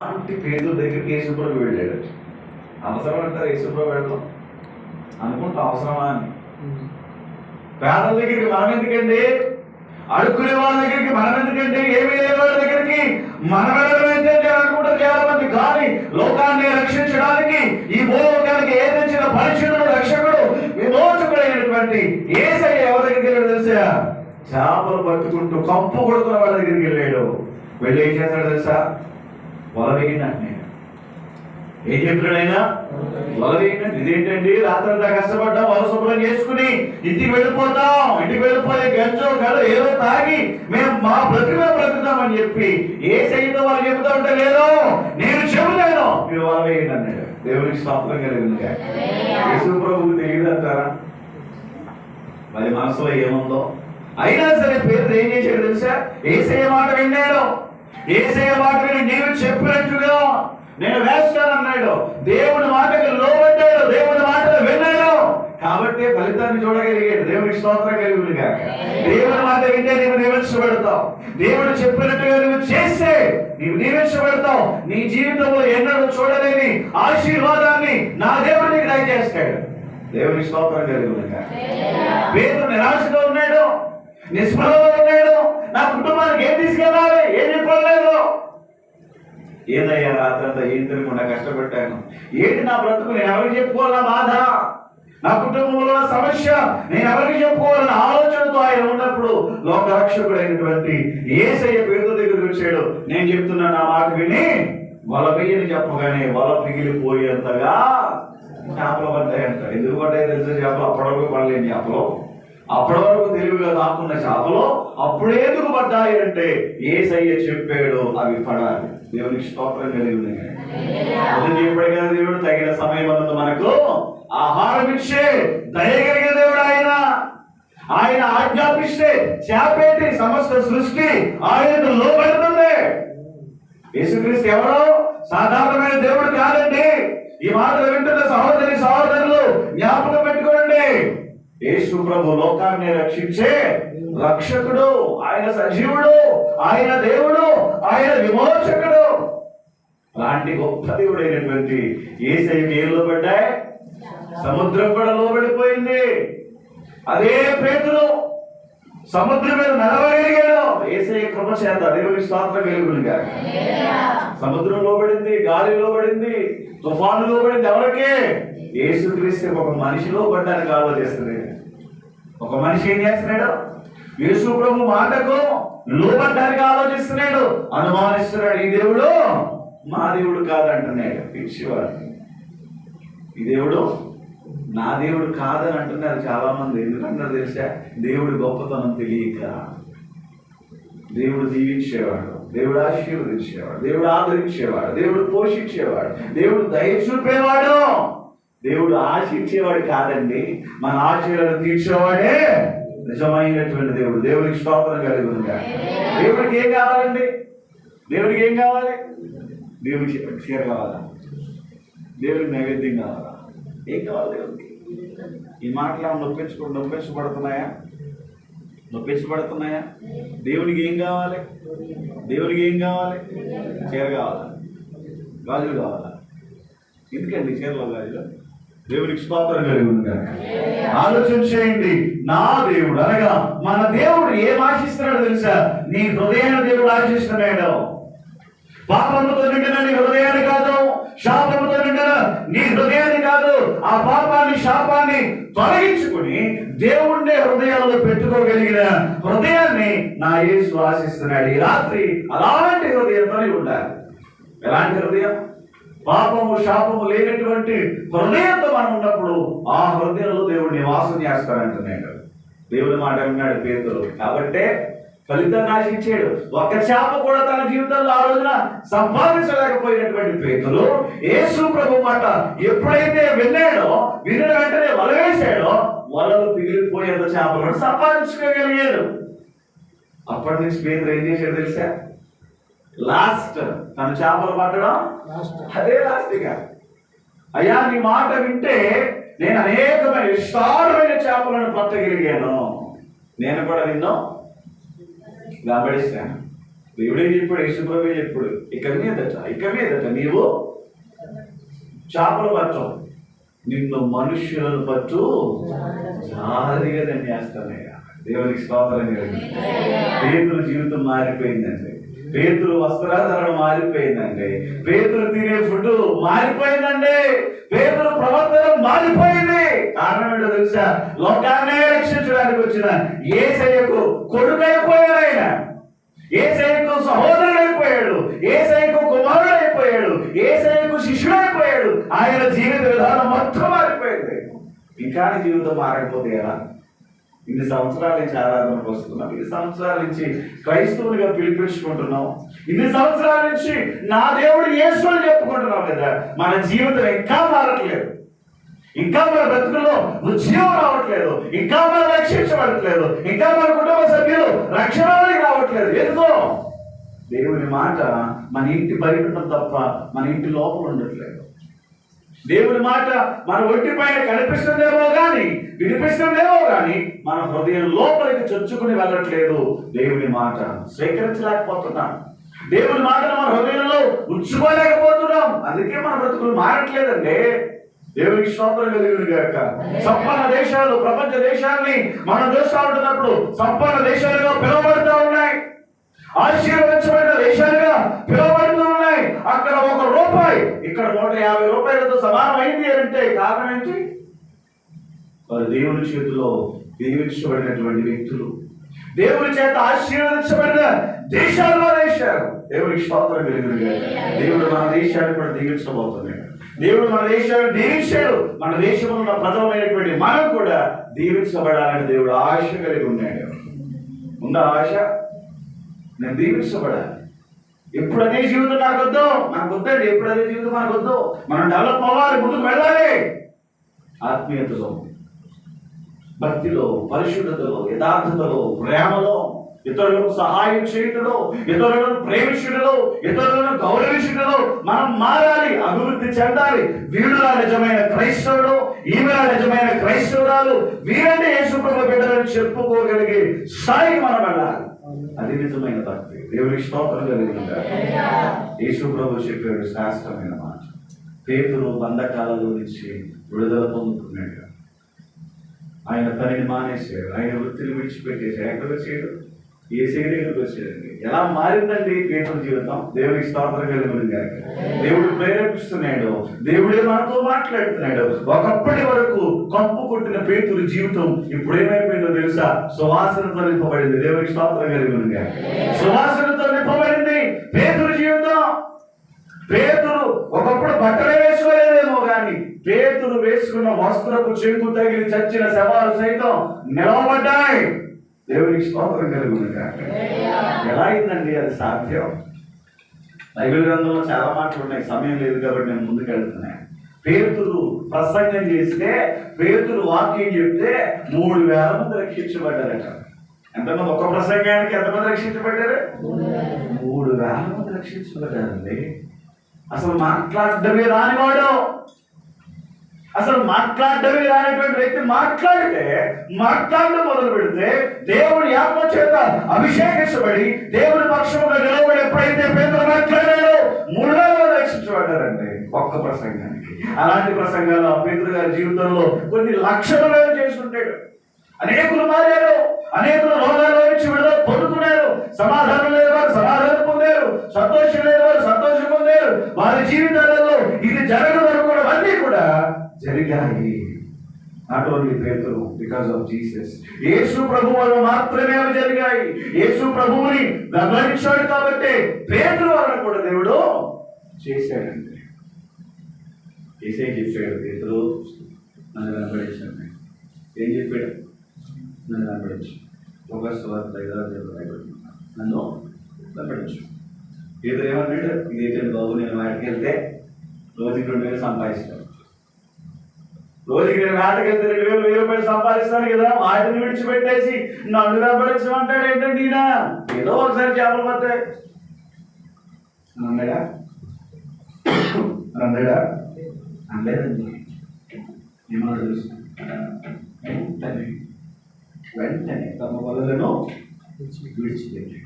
అలాంటి పేదల దగ్గరికి యేసుప్రభు వెళ్ళాడు. అవసరం అంటారు యేసుప్రభు వెళ్ళడం అనుకుంటా అవసరమా అని. పేదల దగ్గరికి మనం ఎందుకండి? అడుక్కునే వాళ్ళ దగ్గరికి మనం ఎందుకండి? ఏమీ లేని వాళ్ళ దగ్గరికి మనం వెళ్ళడం ఏంటంటే అనుకుంటారు చాలా మంది కానీ లోకాన్ని రక్షించడానికి ఈ భూలోకానికి ఏ తెచ్చిన పరిశుద్ధుడు రక్షకుడు విమోచకుడైనటువంటి ఏసయ్య ఎవరి దగ్గరికి వెళ్ళాడు తెలుసా? చేపలు పట్టుకుంటూ కంపు కొడుతున్న వాళ్ళ దగ్గరికి వెళ్ళాడు. వెళ్ళి ఏం చేస్తాడు తెలుసా? వల వేయండి ఏం చెప్పినాడైనా వల వేయండి ఇదేంటండి? రాత్రంతా కష్టపడ్డాం వల శుభ్రం చేసుకుని ఇంటికి వెళ్ళిపోతాం. ఇంటికి వెళ్ళిపోయి గంజో గడ ఏదో తాగి మేము మా బ్రతిమే బ్రతుకుతామని చెప్పి ఏ సైతం వాళ్ళు చెబుతా ఉంటే లేదో. నేను చెబుతాను. మీరు వల వేయండి అన్నాడు. దేవునికి స్తోత్రం కలిగింది. యేసు ప్రభువుకు తెలియదు అంటారా? మరి మనసులో ఏముందో? అయినా సరే పేరు ఏం చేశాడు తెలుసా? ఏసయ్య మాట విన్నాడు. ఏసయ్య మాటలు విని నీవు చెప్పినట్టుగా నేను వేస్తానన్నాడు దేవుని మాటకు లోబడ్డాడు. దేవుని మాటలు విన్నాడు. కాబట్టి ఫలితాన్ని చూడగలిగాడు. దేవునికి స్తోత్రం కలిగి కాక దేవుడి మాట వింటే నీవు నియమించబడతావు దేవుడు చెప్పినట్టుగా నువ్వు చేస్తే నీవు నియమించబడతావు నీ జీవితంలో ఎన్నడూ చూడలేని ఆశీర్వాదాన్ని నా దేవుడు నీకు దయచేస్తాడు. దేవునికి స్తోత్రం కలిగి కాక పేరు నిరాశగా ఉన్నాడు. నిస్పృహలో ఉన్నాడు. నా కుటుంబానికి ఏం తీసుకెళ్ళాలి? ఏం చెప్పలేదు. ఏదయ్యా రాత్రంతా ఏం తినకుండా కష్టపెట్టాను ఏంటి నా బ్రతుకు? నేను ఎవరికి చెప్పుకోవాలా బాధ? నా కుటుంబంలో సమస్య నేను ఎవరికి చెప్పుకోవాలన్న ఆలోచనతో ఆయన ఉన్నప్పుడు లోకరక్షకుడైనటువంటి ఏసయ్య పేరు దగ్గరికి వచ్చాడు. నేను చెప్తున్నా నా మాట విని వల వెయ్యని చెప్పగానే వల పిగిలిపోయేంతగా చేపలు పడ్డాయంట. ఎందుకు పడ్డాయి తెలుసా? చేపలు అప్పటికి పడలేని చేపలు. అప్పటి వరకు తెలివిగా దాక్కున్న చేపలు అప్పుడేందుకు పడ్డాయి అంటే ఏసయ్య చెప్పాడు అవి పడాలి. దేవునికి స్తోత్రం కలిగి ఉన్నాయి ఎప్పటికైనా దేవుడు తగిన సమయం అన్నది మనకు ఆహారం ఇచ్చే దయగలిగే దేవుడు ఆయన. ఆయన ఆజ్ఞాపిస్తే చేపేటి సమస్త సృష్టి ఆయనకు లోపడుతుంది యేసుక్రీస్తు ఎవరో సాధారణమైన దేవుడు కాదండి. ఈ మాటలు వింటున్న సహోదరి సహోదరులు జ్ఞాపకం పెట్టుకోండి. యేసు ప్రభు లోకాన్ని రక్షించే రక్షకుడు ఆయన సజీవుడు ఆయన దేవుడు ఆయన విమోచకుడు. అలాంటి గొప్ప దేవుడైనటువంటి ఏసై ఏం లోబడ్డాయి సముద్రం కూడా లోబడిపోయింది. అదే పేతులు సముద్రం మీద నడవగలిగాడు. ఏసై కృప చేత దేవుని స్తోత్రం సముద్రం లోబడింది గాలి లోబడింది తుఫాను లోబడింది ఎవరికే? యేసుక్రీస్తు ఒక మనిషి లోబడ్డానికి ఆలోచిస్తుంది ఒక మనిషి ఏం చేస్తున్నాడు? యేసు ప్రభు మాటకు లోబడ్డానికి ఆలోచిస్తున్నాడు. అనుమానిస్తున్నాడు ఈ దేవుడు మా దేవుడు కాదంటున్నాడు. పిచ్చివాడు. ఈ దేవుడు నా దేవుడు కాదని అంటున్నారు చాలా మంది. ఎందుకంటారు తెలుసా? దేవుడి గొప్పతనం తెలియక. దేవుడు దీవించేవాడు దేవుడు ఆశీర్వదించేవాడు దేవుడు ఆదరించేవాడు దేవుడు పోషించేవాడు దేవుడు దయ చూపేవాడు. దేవుడు ఆశించేవాడు కాదండి. మన ఆశయాలను తీర్చేవాడే నిజమైనటువంటి దేవుడు. దేవుడికి స్తోత్రం కలిగి ఉంటాడు దేవుడికి ఏం కావాలండి? దేవుడికి ఏం కావాలి? దేవుడికి చీర కావాలా? దేవుడికి నైవేద్యం కావాలా? ఏం కావాలి దేవుడికి ఈ మాటలు నొప్పించుకో నొప్పించబడుతున్నాయా? నొప్పించబడుతున్నాయా? దేవునికి ఏం కావాలి? దేవునికి ఏం కావాలి? చీర కావాలా? గాజులు కావాలా? ఎందుకండి చీరలో గాజులు? దేవునికి స్తోత్రం కలిగి ఉంది ఆలోచన చేయండి నా దేవుడు అనగా మన దేవుడు ఏం ఆశిస్తున్నాడు తెలుసా? నీ హృదయాన్ని దేవుడు ఆశిస్తున్నాడు. పాపముతో నిండిన నీ హృదయాన్ని కాదు శాపముతో నిండిన నీ ఆ పాపాన్ని శాపాన్ని తొలగించుకుని దేవుణ్ణి హృదయాల్లో పెట్టుకోగలిగిన హృదయాన్ని నా యేసు ఆశిస్తున్నాడు. ఈ రాత్రి అలాంటి హృదయంతో ఉండాలి. ఎలాంటి హృదయం? పాపము శాపము లేనటువంటి హృదయంతో మనం ఉన్నప్పుడు ఆ హృదయంలో దేవుడు నివాసం చేస్తానంటున్నాడు దేవుని మాట అన్నాడు పేదలు కాబట్టే ఫలితాన్ని ఆశించాడు ఒక చేప కూడా తన జీవితంలో ఆ రోజున సంపాదించలేకపోయినటువంటి పేదలు యేసు ప్రభు మాట ఎప్పుడైతే విన్నాడో విన్న వెంటనే వల వేశాడో వలలు పిగిలిపోయేంత చేపలను సంపాదించుకోగలిగాడు. అప్పటి నుంచి పేదలు ఏం చేశాడు తెలుసా? లాస్ట్ తన చేపలు పట్టడం అదే లాస్ట్ ఇక అయ్యా నీ మాట వింటే నేను అనేకమైన విస్తారమైన చేపలను పట్టగలిగాను. నేను కూడా నిన్ను వెంబడిస్తాను దేవుడే చెప్పాడు యేసుప్రభే చెప్పాడు ఇక మీదట ఇక మీదట నీవు చేపల పట్టవు. నిన్ను మనుష్యులను పట్టు జారిగా నేను చేస్తానయ్యా దేవునికి స్తోత్రం దేవుని జీవితం మారిపోయిందండి. పేతురు వస్త్రాధరణ మారిపోయిందండి. పేతురు తినే ఫుడ్ మారిపోయిందండి. పేతురు ప్రవర్తన మారిపోయింది. కారణం ఏంటో తెలుసా? లోకాన్నే రక్షించడానికి వచ్చిన ఏసయ్యకు అయిపోయాడు ఆయన. ఏసైకు సహోదరుడు అయిపోయాడు ఏసైకు కుమారుడు అయిపోయాడు ఏసైకు శిష్యుడు అయిపోయాడు ఆయన జీవిత విధానం మొత్తం మారిపోయింది. ఇంకా జీవితం మారకపోతే ఎలా? ఇన్ని సంవత్సరాల నుంచి ఆరాధన వస్తున్నాం ఇన్ని సంవత్సరాల నుంచి క్రైస్తవులుగా పిలిపించుకుంటున్నాం ఇన్ని సంవత్సరాల నుంచి నా దేవుడు యేసు అని చెప్పుకుంటున్నాం కదా. మన జీవితం ఇంకా మారట్లేదు. ఇంకా మన బ్రతుకుల్లో ఉద్యోగం రావట్లేదు. ఇంకా మనం రక్షించబడట్లేదు. ఇంకా మన కుటుంబ సభ్యులు రక్షణలోకి రావట్లేదు. ఎందుకో? దేవుని మాట మన ఇంటి బయట ఉండడం తప్ప మన ఇంటి లోపల ఉండట్లేదు. దేవుని మాట మన ఒంటి పైన కనిపిస్తుందేమో గాని వినిపిస్తుందేమో గాని మన హృదయం లోపలికి చొచ్చుకుని వెళ్ళట్లేదు. దేవుని మాట స్వీకరించలేకపోతున్నాం. దేవుని మాటను మన హృదయంలో ఉంచుకోలేకపోతున్నాం. అందుకే మన బ్రతుకులు మారట్లేదండి. దేవునికి స్తోత్రం కలిగిన గాక. సంపన్న దేశాలు ప్రపంచ దేశాల్ని మనం చూస్తూ ఉంటున్నప్పుడు సంపన్న దేశాలుగా పిలువబడుతూ ఉన్నాయి. ఆశీర్వదించబడిన దేశాలుగా పిలువబడుతూ అక్కడ ఒక రూపాయి. ఇక్కడ నూట యాభై రూపాయలతో సమానమైంది అంటే కారణం ఏంటి? వారు దేవుని చేతిలో దీవించబడినటువంటి వ్యక్తులు. దేవుని చేత ఆశీర్వదించబడిన దేశాల్లో దేశాలు. దేవునికి స్తోత్రం కలిగిన గాక. దేవుడు మన దేశాన్ని కూడా దీవించబోతున్నాడు. దేవుడు మన దేశాన్ని దీవించాడు. మన దేశంలో ఉన్న ప్రథమమైనటువంటి మనం కూడా దీవించబడాలని దేవుడు ఆశ కలిగి ఉన్నాడు. ఉందా ఆశ? నేను దీవించబడాలి. ఎప్పుడు అదే జీవితం నాకు వద్దు మనకు వద్దండి ఎప్పుడు అదే జీవితం మనకు వద్దు మనం డెవలప్ అవ్వాలి ముందుకు వెళ్ళాలి. ఆత్మీయతలో భక్తిలో పరిశుద్ధతలో యథార్థతలో ప్రేమలో ఇతరులకు సహాయం చేయటంలో ఇతరులను ప్రేమించడంలో ఇతరులను గౌరవించడంలో మనం మారాలి అభివృద్ధి చెందాలి. వీడులా నిజమైన క్రైస్తవుడు ఈమెలా నిజమైన క్రైస్తవురాలు వీరంటే యేసుప్రభు బిడ్డలని చెప్పుకోగలిగే స్థాయి మనం వెళ్ళాలి. అది నిజమైన భక్తి దేవునికి స్తోత్రం కలిగిందా? యేసుప్రభు చెప్పాడు శాస్త్రమైన మాట. పేతులు బంధకాలలో నుంచి విడుదల పొందుతున్నాడు. ఆయన పనిని మానేశాడు. ఆయన వృత్తిని విడిచిపెట్టేశాడు ఎక్కడ చేయడు. ఏ శరీరంలోకి వచ్చాడండి ఎలా మారిందండి పేతుల జీవితం? దేవుడికి స్తోత్రం కలిగిన గాక దేవుడు ప్రేరేపిస్తున్నాడు. దేవుడే మనతో మాట్లాడుతున్నాడు. ఒకప్పటి వరకు కంపు కొట్టిన పేతురు జీవితం ఇప్పుడు ఏమైపోయిందో తెలుసా? సువాసనతో నింపబడింది. దేవుడికి స్తోత్రం కలిగిన గాక సువాసనతో నింపబడింది పేతుడి జీవితం. పేతురు ఒకప్పుడు బట్టలే వేసుకోలేదేమో కానీ పేతురు వేసుకున్న వస్త్రపు చెంగు తగిలి చచ్చిన శవాలు సైతం నిలవబడ్డాయి. దేవునికి స్తోత్రం కలుగును గాక. ఎలా అయిందండి? అది సాధ్యం? బైబిల్ గ్రంథంలో చాలా మాటలు ఉన్నాయి. సమయం లేదు కాబట్టి నేను ముందుకు వెళ్తున్నాను. పేతురు ప్రసంగం చేస్తే పేతురు వాక్యం చెప్తే మూడు వేల మంది రక్షించబడ్డారట. ఎంతమంది? ఒక ప్రసంగానికి ఎంతమంది రక్షించబడ్డారు? మూడు వేల మంది రక్షించబడ్డారండి. అసలు మాట్లాడడమే రానివాడు. అసలు మాట్లాడటమే రానటువంటి వ్యక్తి మాట్లాడితే మాట్లాడడం మొదలు పెడితే దేవుని ఆత్మ చేత అభిషేకించబడి దేవుని పక్షంలో నిలబడి ఎప్పుడైతే పేదలు మాట్లాడారో ముళ్ళలో రక్షించబడ్డారండి ఒక్క ప్రసంగానికి. అలాంటి ప్రసంగాలు ఆ పేదలు గారి జీవితంలో కొన్ని లక్షల వేలు అనేకులు మారారు అనేకులు రోగాల్లో నుంచి విడుదల పొందుతున్నారు సమాధానం లేని వారు సమాధానం పొందారు సంతోషం లేని వారు సంతోషం పొందారు. వారి జీవితాలలో ఇది జరగదనుకోవడం అన్నీ కూడా జరిగాయి. Not only Pethuru because of Jesus Yesu ప్రభు వల్ల మాత్రమే అవి జరిగాయి. యేసు ప్రభువుని వెంబడించాడు కాబట్టి పేతురు వలన కూడా దేవుడు చేశాడండి ఏసే చెప్పాడు పేతులు నన్ను వెంబడించాడు ఏం చెప్పాడు? నన్ను వెంబడించు ఒక స్వార్థ ఐదారు నన్ను వెంబడించు పేదలు ఏమన్నాడు? ఇదేంటండి బాబు నేను వాటికి వెళ్తే రోజుకి రెండు వేలు సంపాదిస్తాను. రోజుకి నేను వేటకి వెళ్తే రెండు వేలు వెయ్యి రూపాయలు సంపాదిస్తాను కదా వాటిని విడిచిపెట్టేసి నన్ను వెంబడించమంటాడు ఏంటండి ఈయన? ఏదో ఒకసారి చేపలు పడతాయి అన్నాడా అన్నాడా అనలేదండి. ఏమన్నా తెలుసు. వెంటనే వెంటనే తమ వలలను విడిచిపెట్టాడు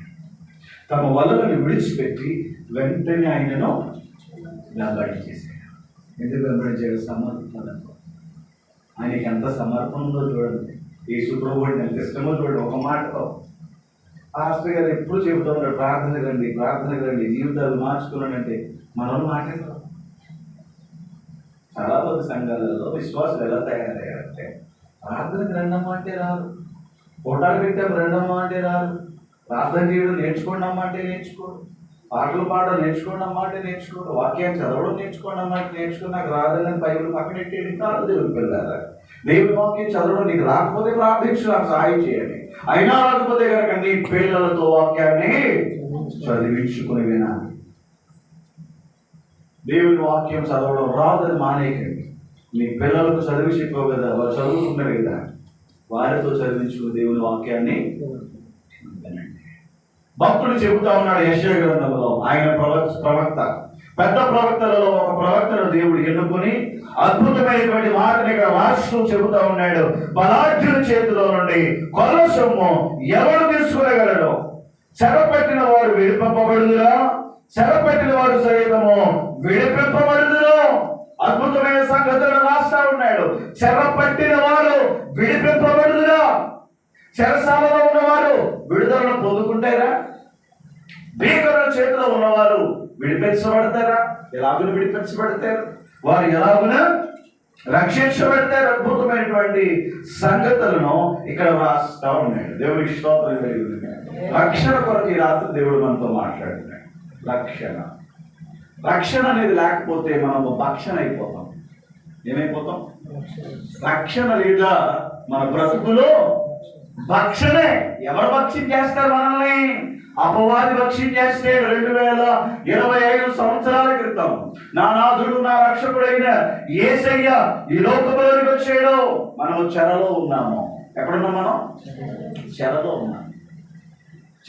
తమ వలలను విడిచిపెట్టి వెంటనే ఆయనను వెంబడించేశాడు. ఎందుకు వెంబడి చేయడం సమర్థనకు ఆయనకి ఎంత సమర్పణ ఉందో చూడండి. ఈ సుప్రభుడిని ఎంత ఇష్టమో చూడండి. ఒక మాటతో పాస్టర్ గారు ఎప్పుడు చెబుతూ ఉంటారు ప్రార్థన రండి ప్రార్థన రండి జీవితాలు మార్చుకున్నాడంటే మనం మాట్లాడతాం చాలా మంది సంఘాలలో విశ్వాసం ఎలా తయారయ్యారంటే ప్రార్థనకి రెండమ్మ అంటే రారు ఫోటోలు పెట్టాం రెండమ్మ అంటే రారు ప్రార్థన చేయడం నేర్చుకోండి అమ్మ అంటే నేర్చుకోడు. పాటలు పాడడం నేర్చుకోండి అమ్మ అంటే నేర్చుకోరు వాక్యాన్ని చదవడం నేర్చుకోండి అంటే నేర్చుకుని నాకు రాదని బైబిల్ పక్కన పెట్టేది కాదు దేవుడికి వెళ్ళారా దేవుని వాక్యం చదవడం నీకు రాకపోతే ప్రార్థించు నాకు సహాయం చేయండి. అయినా రాకపోతే కనుక నీ పిల్లలతో వాక్యాన్ని చదివించుకుని వినాలి. దేవుని వాక్యం చదవడం రాదని మానేయకండి. మీ పిల్లలకు చదివి చెప్పావు కదా వారు చదువుతున్నారు కదా. వారితో చదివించుకుని దేవుని వాక్యాన్ని వినండి. భక్తుడు చెబుతా ఉన్నాడు యశ గ్రంథంలో ఆయన ప్రవక్త ప్రవక్త. పెద్ద ప్రవక్తలలో ఒక ప్రవక్తను దేవుడు ఎన్నుకొని అద్భుతమైనటువంటి మాటని ఇక్కడ రాస్తూ చెబుతా ఉన్నాడు. బలాఢ్యుల చేతిలో నుండి కొల్ల సొమ్ము ఎవరు తీసుకునగలడు? చెరపట్టిన వారు విడిపింపబడుదురా? చెరపట్టిన వారు సైతము విడిపింపబడుదురు? అద్భుతమైన సంగతులను రాస్తా ఉన్నాడు. చెరపట్టిన వారు విడిపింపబడుదురా? చెరసాలలో ఉన్నవారు విడుదలను పొందుకుంటారా? భీకరుల చేతిలో ఉన్నవారు విడిపించబడతారా? ఎలాగున విడిపించబడతారు? వారు ఎలాగున రక్షించబడతారు? అద్భుతమైనటువంటి సంగతులను ఇక్కడ రాస్తా ఉన్నాడు. దేవుడి స్తోత్రం కలిగింది. రక్షణ కొరకు ఈ రాత్రి దేవుడు మనతో మాట్లాడుతున్నాడు. రక్షణ. రక్షణ అనేది లేకపోతే మనము భక్షణ అయిపోతాం. ఏమైపోతాం? రక్షణ లేదా మన బ్రతుకులో భక్షణే ఎవరు భక్షణ చేస్తారు మనల్ని? అపవాది భక్షణ చేస్తే రెండు వేల ఇరవై ఐదు సంవత్సరాల క్రితం నా నాథుడు నా రక్షకుడైన ఏసయ్య ఈ లోకంలోకి వచ్చాడు. మనం చెరలో ఉన్నాము. ఎక్కడున్నాం మనం? చెరలో ఉన్నాం.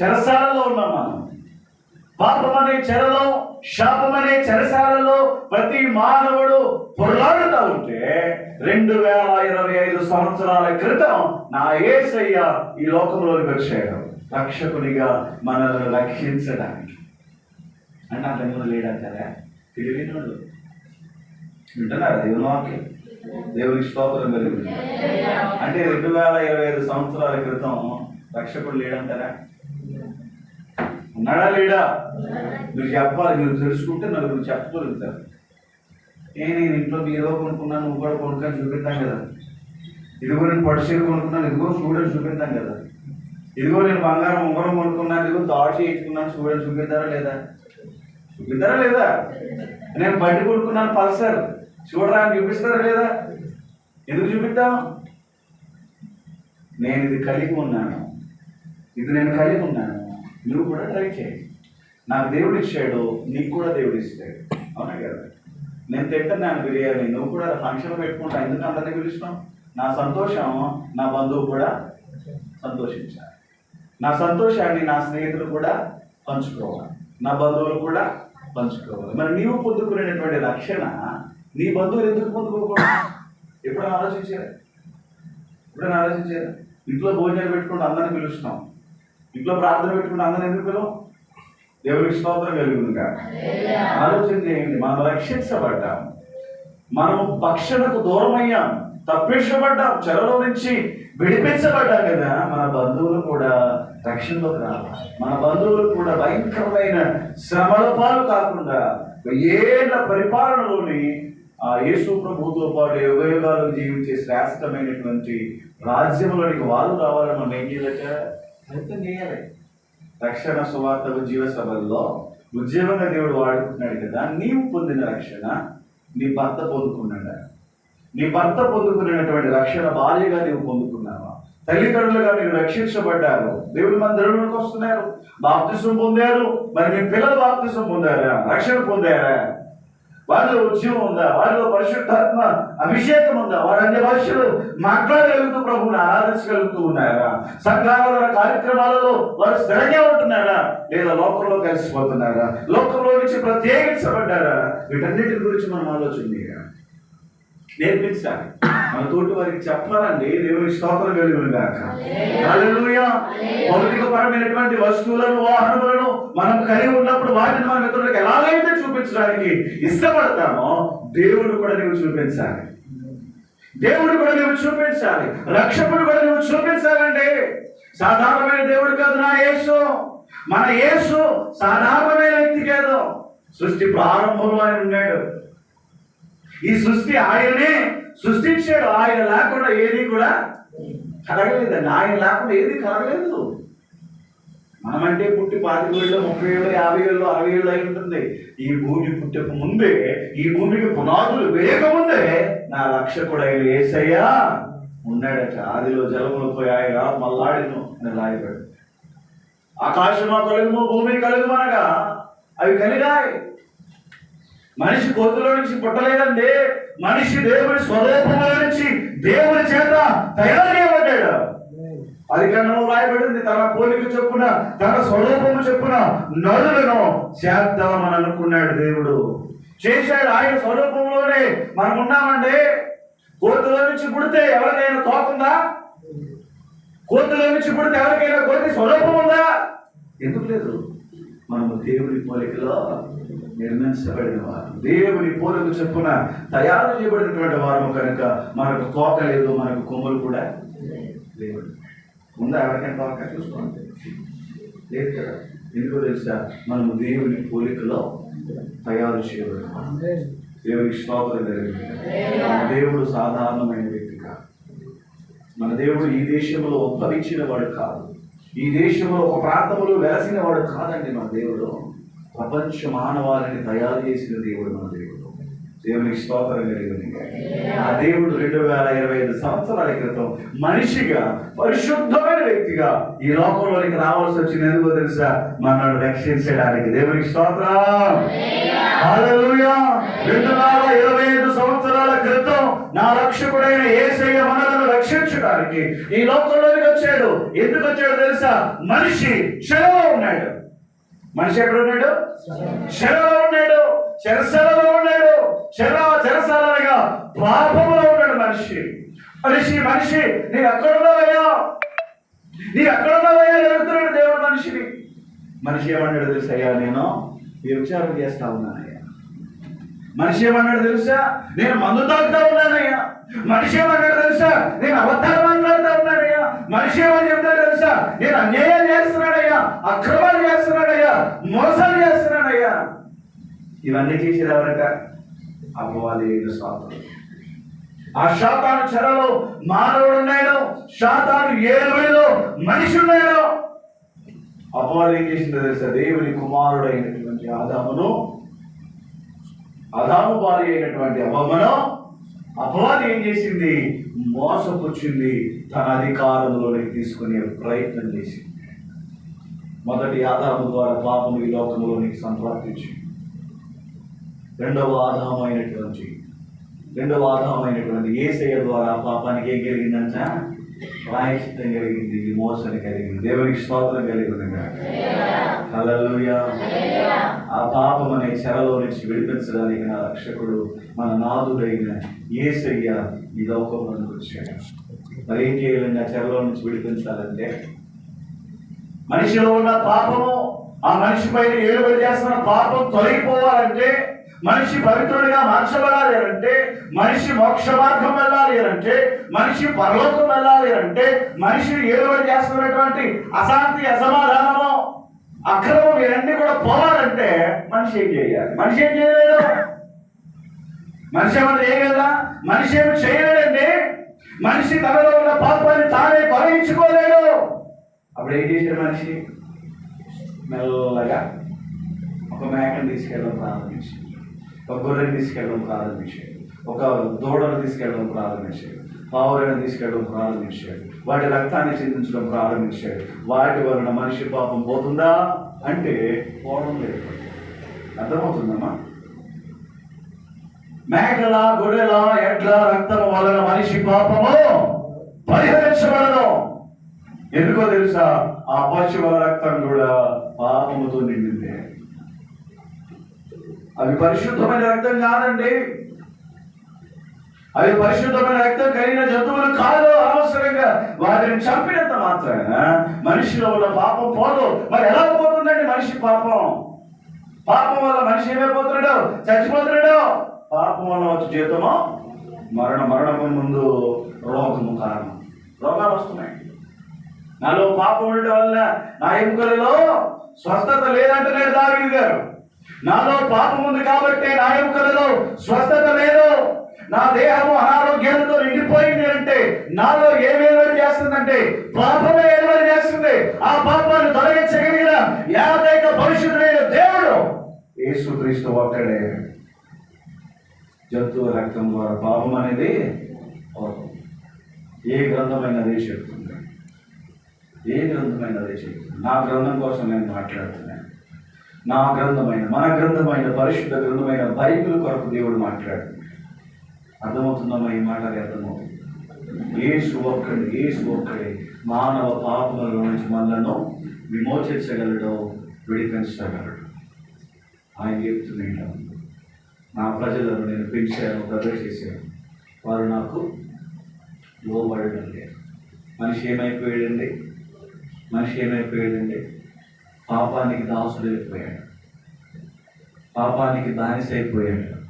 చెరసాలలో ఉన్నాం మనం. పాపం అనే చెరలో శాపమనే చెరసాలలో ప్రతి మానవుడు పొరలాడుతూ ఉంటే రెండు వేల ఇరవై ఐదు సంవత్సరాల క్రితం నా ఏసయ్య ఈ లోకంలోకి వచ్చాడు రక్షకునిగా మనల్ని రక్షించడానికి. అంటే అంతకుముందు లేడంటారా? తెలివినోడు. వింటున్నారా దేవుని వాక్యం? దేవుని స్తోత్రం కలిగింది అంటే రెండు వేల ఇరవై ఐదు సంవత్సరాల క్రితం రక్షకుడు లేడంటారా? ఉన్నాడా లేడా? మీరు చెప్పాలి మీరు తెలుసుకుంటే నలుగురు చెప్పగలుగుతారు ఏ నేను ఇంట్లో బీరో కొనుక్కున్నాను నువ్వు కూడా కొనుక్కొని చూపిద్దాం కదా. ఇదిగో నేను పడిసీలు కొనుక్కున్నాను ఇదిగో చూడని చూపిద్దాం కదా. ఇదిగో నేను బంగారం ఉంగరం కొనుక్కున్నాను ఇదిగో తాడు చేయించుకున్నాను చూడని చూపిద్దారా లేదా? చూపిద్దారా లేదా? నేను బండి కొనుక్కున్నాను పల్సర్ చూడరా అని చూపిస్తారా లేదా? ఎందుకు చూపిద్దాం? నేను ఇది కలిగి ఉన్నాను. ఇది నేను కలిగి ఉన్నాను. నువ్వు కూడా ట్రై చేయి. నాకు దేవుడు ఇచ్చాడు నీకు కూడా దేవుడు ఇస్తాడు. అవునా కదా? నేను తింటున్నాను బిర్యానీ నువ్వు కూడా ఫంక్షన్ పెట్టుకుంటా. ఎందుకు అందరినీ పిలుస్తున్నావు? నా సంతోషం నా బంధువు కూడా సంతోషించాలి. నా సంతోషాన్ని నా స్నేహితులు కూడా పంచుకోవాలి. నా బంధువులు కూడా పంచుకోవాలి. మరి నీవు పొందుకునేటువంటి రక్షణ నీ బంధువులు ఎందుకు పొందుకోకూడదు? ఎప్పుడైనా ఆలోచించారు? ఎప్పుడైనా ఆలోచించారు? ఇంట్లో భోజనాలు పెట్టుకుంటూ అందరిని పిలుస్తున్నాం ఇంట్లో ప్రార్థన పెట్టుకుంటూ అందరూ ఎందుకు పిలవం? దేవునికి స్తోత్రం కలుగునుగా ఆలోచన చేయండి మనం రక్షించబడ్డాం. మనం భక్షణకు దూరమయ్యాం తప్పించబడ్డాం చెరలో నుంచి విడిపించబడ్డాం కదా. మన బంధువులు కూడా రక్షణలోకి రావాలి. మన బంధువులు కూడా భయంకరమైన శ్రమల పాలు కాకుండా ఏళ్ళ పరిపాలనలోని ఆ యేసు ప్రభుతో పాటు యుగయుగాలు జీవించే శ్రేష్టమైనటువంటి రాజ్యంలోనికి వాళ్ళు రావాలని మనం ఏం చేయాలట? ప్రయత్నం చేయాలి. రక్షణ సువార్త ఉద్యోగ సభల్లో ఉద్యోగంగా దేవుడు వాడుకుంటున్నాడు కదా నీవు పొందిన రక్షణ నీ భర్త పొందుకున్నాడా? నీ భర్త పొందుకున్నటువంటి రక్షణ భార్యగా నీవు పొందుకున్నావా? తల్లిదండ్రులుగా మీరు రక్షించబడ్డారు. దేవుడి మందిరంలోకి వస్తున్నారు. బాప్తిసం పొందారు. మరి మీ పిల్లలు బాప్తిసం పొందారా? రక్షణ పొందారా? వారిలో ఉద్యమం ఉందా? వారిలో పరిశుద్ధాత్మ అభిషేకం ఉందా? వారు అన్ని భాషలు మాట్లాడగలుగుతూ ప్రభువుని ఆరాధించగలుగుతూ ఉన్నారా? సంఘాల కార్యక్రమాలలో వారు స్థిరంగా ఉంటున్నారా? లేదా లోకంలో కలిసిపోతున్నారా? లోకంలో నుంచి ప్రత్యేకించబడ్డారా? వీటన్నిటి గురించి మనం ఆలోచన చేయాలి. నేర్పించాలి. మన తోటి వారికి చెప్పాలండి దేవుని స్తోత్రం కలిగిన గాక హల్లెలూయా. భౌతిక పరమైనటువంటి వస్తువులను వాహనములను మనం కలిగి ఉన్నప్పుడు వాటిని మన మిత్రులకు ఎలాగైతే చూపించడానికి ఇష్టపడతామో దేవుడు కూడా నీవు చూపించాలి. దేవుడు కూడా నువ్వు చూపించాలి. రక్షకుడు కూడా నువ్వు చూపించాలండి. సాధారణమైన దేవుడు కాదు నా యేసు. మన యేసు సాధారణమైన వ్యక్తి కాదు. సృష్టి ప్రారంభంలో ఆయన ఉన్నాడు. ఈ సృష్టి ఆయనే సృష్టించాడు. ఆయన లేకుండా ఏది కూడా కలగలేదండి. ఆయన లేకుండా ఏది కలగలేదు. మనమంటే పుట్టి పాతిక వేళ్ళు ముప్పై ఏళ్ళు యాభై ఏళ్ళు అరవై ఏళ్ళు అయి ఉంటుంది. ఈ భూమి పుట్టక ముందే ఈ భూమికి పునాదులు వేయకముందే నా రక్షకుడైన ఏసయ్యా ఉన్నాడట. ఆదిలో జలములు పోయాయిగా మల్లాడిను అని రాయబడి ఆకాశమా కలుగుము భూమి కలుగుమనగా అవి కలిగాయి. మనిషి కోతులో నుంచి పుట్టలేదండి. మనిషి దేవుడి స్వరూపంలో నుంచి దేవుడి చేత తయారు చేయబడ్డాడు. అది కన్నా రాయబడింది తన పోలిక చెప్పున తన స్వరూపము చెప్పున నరులను చేద్దామని అనుకున్నాడు దేవుడు. చేశాడు. ఆయన స్వరూపంలోనే మనం ఉన్నామండి. కోతుల నుంచి పుడితే ఎవరికైనా తోకుందా కోతుల నుంచి పుడితే ఎవరికైనా కోతి స్వరూపం ఉందా? ఎందుకు లేదు? మనము దేవుని పోలికలో నిర్మించబడిన వారు. దేవుని పోలిక చెప్పున తయారు చేయబడినటువంటి వారు కనుక మనకు తోక లేదు మనకు కొమ్ములు కూడా దేవుడు ముందు ఎవరికైనా తోక చూసుకోండి లేదు కదా? ఎందుకో తెలుసా? మనము దేవుని పోలికలో తయారు చేయబడిన వారు. దేవునికి స్తోత్రం జరిగింది. దేవుడు సాధారణమైన వ్యక్తి కాదు. మన దేవుడు ఈ దేశంలో ఉద్భవించిన వాడు కాదు. ఈ దేశంలో ఒక ప్రాంతంలో వెలసిన వాడు కాదండి మన దేవుడు. ప్రపంచ మానవాళిని తయారు చేసిన దేవుడు మన దేవుడు. దేవునికి స్తోత్రం కలిగింది. ఆ దేవుడు రెండు వేల ఇరవై ఐదు సంవత్సరాల క్రితం మనిషిగా పరిశుద్ధమైన వ్యక్తిగా ఈ లోకంలోనికి రావాల్సి వచ్చింది ఎందుకో తెలుసా? మనల్ని రక్షించడానికి దేవునికి స్తోత్రం. రెండు వేల ఇరవై ఐదు సంవత్సరాల క్రితం నా రక్షకుడైన ఏసయ్య మనలను రక్షించడానికి ఈ లోకంలోకి వచ్చాడు. ఎందుకు వచ్చాడు తెలుసా? మనిషి చెరలో ఉన్నాడు. మనిషి ఎక్కడ ఉన్నాడు? చెరలో ఉన్నాడు. చెరసలలో ఉన్నాడు. చెర చెరసలనగా పాపంలో ఉన్నాడు మనిషి. మనిషి మనిషి నీ ఎక్కడున్నావయ్యా నీ ఎక్కడున్నావయ్యా జరుగుతున్నాడు దేవుడు మనిషిని. మనిషి ఏమన్నాడు తెలుసా? అయ్యా నేను వ్యభిచారం చేస్తా ఉన్నాను. మనిషి ఏమన్నాడు తెలుసా? నేను మందు తాగుతా ఉన్నానయ్యా. మనిషి ఏమన్నాడు తెలుసా? నేను అబద్ధాలు మాట్లాడుతూ ఉన్నానయ్యా. మనిషి ఏమని చెప్తాడు తెలుసా? నేను అన్యాయం చేస్తున్నాడయ్యా అక్రమాలు చేస్తున్నాడయ్యా మోసాలు చేస్తున్నాడయ్యా ఇవన్నీ చేసేది ఎవరట? అపవాది స్వాతంత్రం ఆ శాతాను చెరలో మానవుడు ఉన్నాడు శాతాను ఏలుబడిలో మనిషి ఉన్నాయో అపవాదం ఏం చేసిందో తెలుసా? దేవుని కుమారుడు అయినటువంటి ఆదామును అదాము భార్య అయినటువంటి అవ్వమ్మను అపవాది ఏం చేసింది? మోసపుచ్చింది. తన అధికారంలోనికి తీసుకునే ప్రయత్నం చేసింది. మొదటి ఆదాము ద్వారా పాపము ఈ లోకంలోనికి సంప్రాప్తించింది రెండవ ఆదాము అయినటువంటి రెండవ ఆధారమైనటువంటి అయినటువంటి ఏసయ్య ద్వారా పాపానికి ఏం కలిగిందంట? ప్రాయశ్చిత్తం కలిగింది విమోచన కలిగింది. దేవునికి స్తోత్రం కలిగింది ఆ పాపం అనే చెరలో నుంచి విడిపించడానికి నా రక్షకుడు మన నాదుడైన ఏసయ్య ఈ లోకంలోకి వచ్చాడు. మరి ఏం చేయాలండి? ఆ చెరలో నుంచి విడిపించాలంటే? మనిషిలో ఉన్న పాపము ఆ మనిషి పైన ఏలుబడి చేస్తున్న పాపం తొలగిపోవాలంటే మనిషి పవిత్రుడిగా మార్చబడాలి అంటే మనిషి మోక్ష మార్గం వెళ్ళాలి అంటే మనిషి పరలోకం వెళ్ళాలి అంటే మనిషి ఏలుబడి చేస్తున్నటువంటి అశాంతి అసమాధానము అక్రమం ఇవన్నీ కూడా పోవాలంటే మనిషి ఏం చేయాలి? మనిషి ఏం చేయలేదు? మనిషి ఏమైనా చేయగలరా మనిషి ఏమి చేయలేడండి మనిషి తనలో ఉన్న పాపాన్ని తానే తొలగించుకోలేడు. అప్పుడు ఏం చేశాడు మనిషి? మెల్లగా ఒక మేకను తీసుకెళ్ళడం ప్రారంభించాడు. ఒక గొర్రెని తీసుకెళ్ళడం ప్రారంభించాడు. ఒక దూడను తీసుకెళ్ళడం ప్రారంభించాడు. పావులను తీసుకెళ్ళడం ప్రారంభించాడు. వాటి రక్తాన్ని చిందించడం ప్రారంభించాడు. వాటి వలన మనిషి పాపం పోతుందా అంటే పోవడం లేదు. అర్థమవుతుందమ్మా? మేకల గొడెల ఎడ్ల రక్తం వలన మనిషి పాపము పరిహరించబడదు. ఎందుకో తెలుసా? ఆ పశువుల రక్తం కూడా పాపముతో నిండింది. అవి పరిశుద్ధమైన రక్తం కాదండి. అవి పరిశుద్ధమైన రక్తం కలిగిన జంతువులు కాదు అనవసరంగా వాటిని చంపినంత మాత్రాన మనిషిలో ఉన్న పాపం పోదు. మరి ఎలా పోతుందండి మనిషి పాపం? పాపం వల్ల మనిషి ఏమైపోతున్నాడు? చచ్చిపోతున్నాడు. పాపం వల్ల వచ్చే జీవితము? మరణ మరణము ముందు రోగము కారణం. రోగాలు వస్తున్నాయి. నాలో పాపం ఉండడం వల్ల నా ఎముకలలో స్వస్థత లేదంటలేదు దావీదు గారు. నాలో పాపం ఉంది కాబట్టి నా ఎముకలలో స్వస్థత లేదు. నా దేహము అనారోగ్యంతో నిండిపోయింది అంటే నాలో ఏమేమి చేస్తుందంటే పాపమే ఏమేమి చేస్తుంది? ఆ పాపాన్ని తొలగించగలిగిన యాదైక పరిశుద్ధుడైన దేవుడు యేసుక్రీస్తు ఒక్కడే. జంతువు రక్తం ద్వారా పాపం అనేది ఏ ఏ గ్రంథమైనది చెప్తుంది. ఏ గ్రంథమైనది చెప్తుంది. నా గ్రంథం కోసం నేను మాట్లాడుతున్నాను. నా గ్రంథమైన మన గ్రంథమైన పరిశుద్ధ గ్రంథమైన బైబిల్ కొరకు దేవుడు మాట్లాడుతున్నాడు. అర్థమవుతుందమ్మా ఈ మాట అర్థమవుతుంది. ఏసు ఒక్కడు ఏసు ఒక్కడే మానవ పాపముల నుంచి మనలను విమోచించగలడు విడిపించగలడు. ఆయన చెప్తున్నాడు నా ప్రజలను నేను పెంచాను బ్రదర్ వారు నాకు లోబడడం లేదు మనిషి ఏమైపోయాడండి? మనిషి ఏమైపోయాడండి? పాపానికి దాసుడైపోయాడు. పాపానికి దానిసైపోయాడు.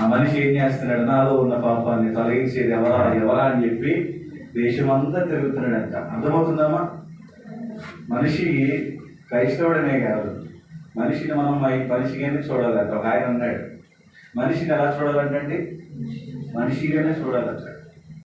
ఆ మనిషి ఏం చేస్తున్నాడు? నాలో ఉన్న పాపాన్ని తొలగించేది ఎవరా? ఎవరా అని చెప్పి దేశమంతా తిరుగుతున్నాడంట. అర్థమవుతుందమ్మా? మనిషి క్రైస్తవుడనే కాదు. మనిషిని మనం మనిషిగానే చూడాలంట? ఒక ఆయన అన్నాడు మనిషిని ఎలా చూడాలంటే మనిషిగానే చూడాలంట.